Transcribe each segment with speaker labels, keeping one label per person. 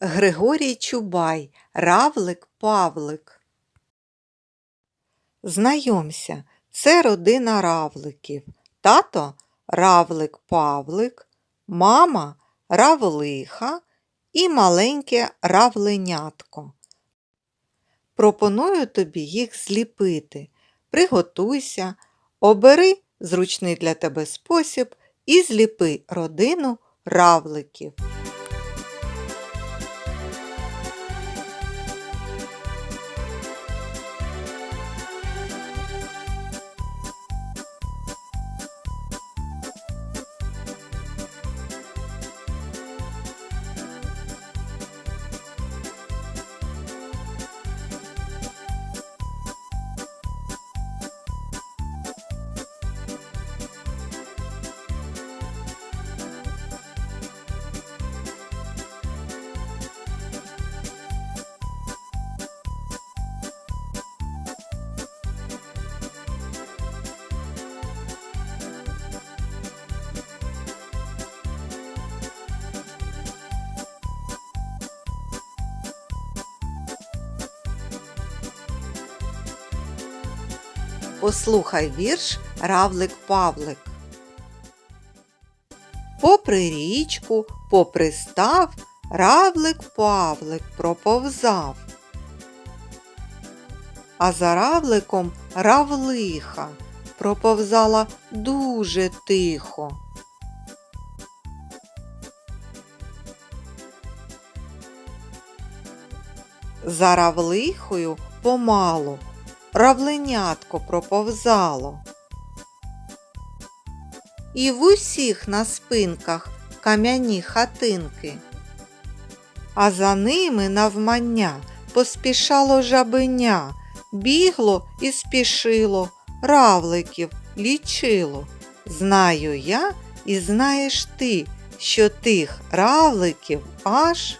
Speaker 1: Григорій Чубай, Равлик Павлик. Знайомся, це родина равликів. Тато равлик Павлик, мама равлиха і маленьке равленятко. Пропоную тобі їх зліпити. Приготуйся, обери зручний для тебе спосіб і зліпи родину равликів. Послухай вірш Равлик Павлик. Попри річку, попри став, Равлик Павлик проповзав. А за равликом равлиха проповзала дуже тихо. За равлихою помалу равленятко проповзало. І в усіх на спинках кам'яні хатинки, а за ними навмання поспішало жабеня, бігло і спішило, равликів лічило. Знаю я і знаєш ти, що тих равликів аж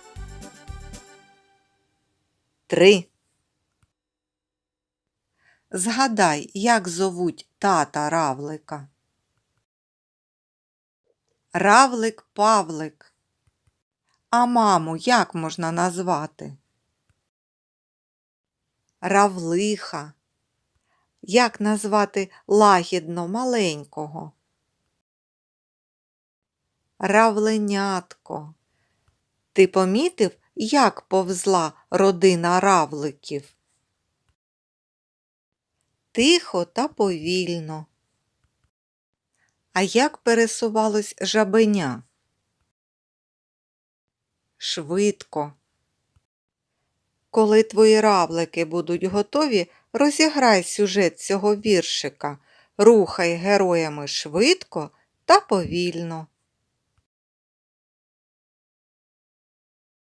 Speaker 1: три. Згадай, як зовуть тата равлика. Равлик Павлик. А маму як можна назвати? Равлиха. Як назвати лагідно маленького? Равленятко. Ти помітив, як повзла родина равликів? Тихо та повільно. А як пересувалось жабеня? Швидко. Коли твої равлики будуть готові, розіграй сюжет цього віршика. Рухай героями швидко та повільно.